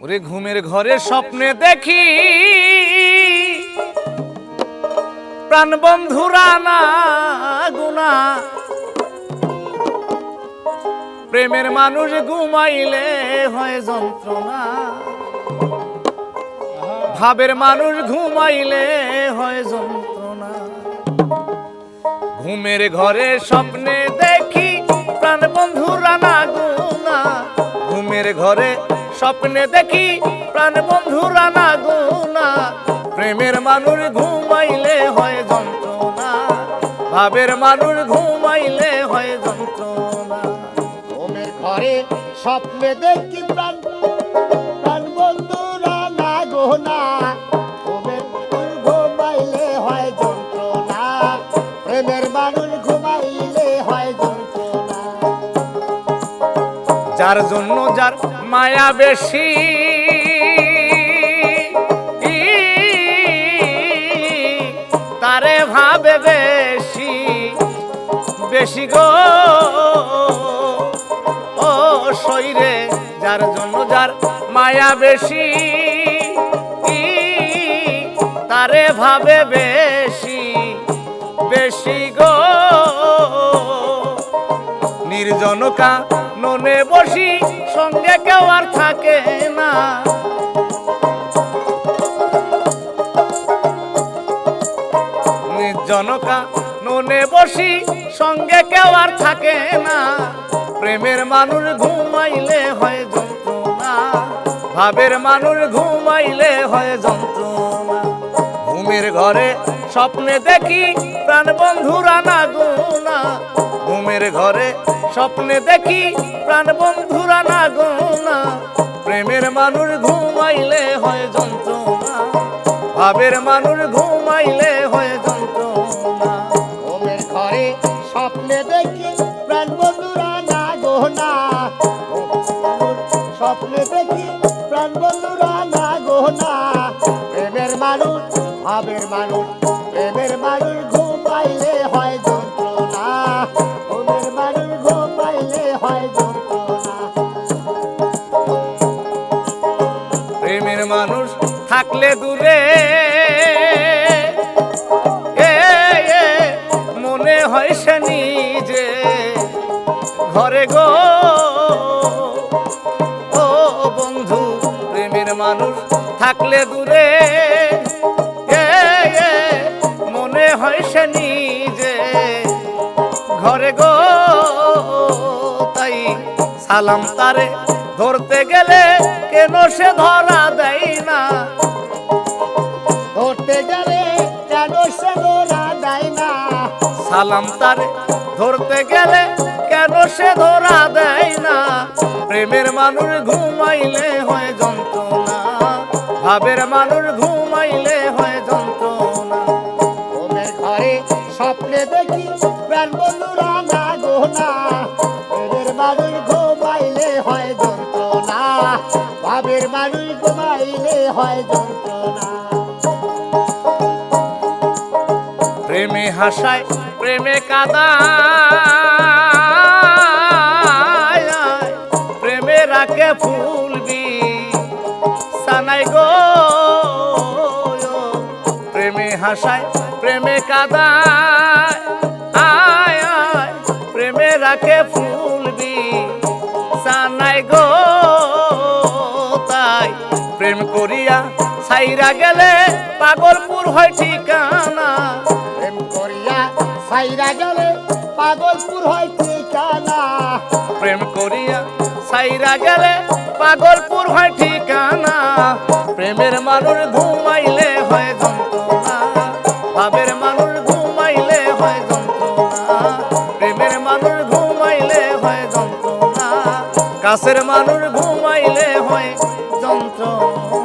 ওরে ঘুমের ঘরে স্বপ্নে দেখি। প্রাণ বন্ধুরা না গুনা। প্রেমের মানুষ ঘুমাইলে হয় যন্ত্রণা। ভাবের মানুষ ঘুমাইলে হয় যন্ত্রণা। ঘুমের ঘরে স্বপ্নে দেখি, প্রাণ বন্ধুরা না গুনা। ঘুমের ঘরে স্বপ্নে দেখি প্রাণ বন্ধুরা না গুনা। প্রেমের মানুষ ঘুমাইলে হয় যন্ত্রণা। ভাবের মানুষ ঘুমাইলে হয় যন্ত্রণা। ঘরে স্বপ্নে দেখি প্রাণ প্রাণ বন্ধুরা না গোনা। ঘুমের ঘুমাইলে হয় যন্ত্রণা। প্রেমের মানুষ ঘুমাইলে হয় যন্ত্রণা। যার জন্য যার মায়া বেশি। তারে ভাবে বেশি বেশি গো। ও শরীরে যার জন্য যার মায়া বেশি তারে ভাবে বেশি বেশি গো। নির্জনকা ননে বসি, সঙ্গে কেউ আর থাকে না। নির্জনকা ননে বসি, সঙ্গে কেউ আর থাকে না। প্রেমের মানুষ ঘুমাইলে হয় যন্ত্রণা। ভাবের মানুষ ঘুমাইলে হয় যন্ত্রণা। ঘুমের ঘরে স্বপ্নে দেখি প্রাণ বন্ধুরা না গুনা ঘুমের ঘরে স্বপ্নে দেখি প্রাণ বন্ধুরা না গুনা প্রেমের মানুষ ঘুমাইলে হয় যন্ত্রণা। ভাবের মানুষ ঘুমাইলে হয় যন্ত্রণা। ঘুমের ঘরে স্বপ্নে দেখি প্রাণ বন্ধুরা না গোনা স্বপ্নে দেখি প্রাণ বন্ধুরা থাকলে দূরে। মনে হয় সে নিজে। ঘরে গো। ও বন্ধু, প্রেমের মানুষ থাকলে দূরে। মনে হয় সে নিজে। ঘরে গো, তাই সালাম তারে ধরতে গেলে কেন সে ধরা দেয় না? ধরতে গেলে কেন সে ধরা দেয় না? সালাম তারে ধরতে গেলে কেন সে ধরা দেয় না? প্রেমের মানুষ ঘুমাইলে হয় যন্ত্রণা ভাবের মানুষ ঘুমাইলে হয় হয় যন্ত্রণা। প্রেমে হাসায়, প্রেমে কাদা প্রেমে ফুলবি সানাই গো। প্রেমে হাসায়, প্রেমে কাদা আয় প্রেমে রাখে ফুলবি সানাই গো, তাই প্রেম করিয়া ছাইরা গেলে পাগলপুর হয় ঠিকানা। প্রেম করিয়া সাইরা গেলে পাগলপুর হয় ঠিকানা। প্রেম করিয়া সাইরা গেলে পাগলপুর হয় ঠিকানা। প্রেমের মানুষ ঘুমাইলে হয় যন্ত্রণা। ভাবের মানুষ ঘুমাইলে হয় যন্ত্রণা। প্রেমের মানুষ ঘুমাইলে হয় যন্ত্রণা। কাছের মানুষ ঘুমাইলে হয় যন্ত্রণা।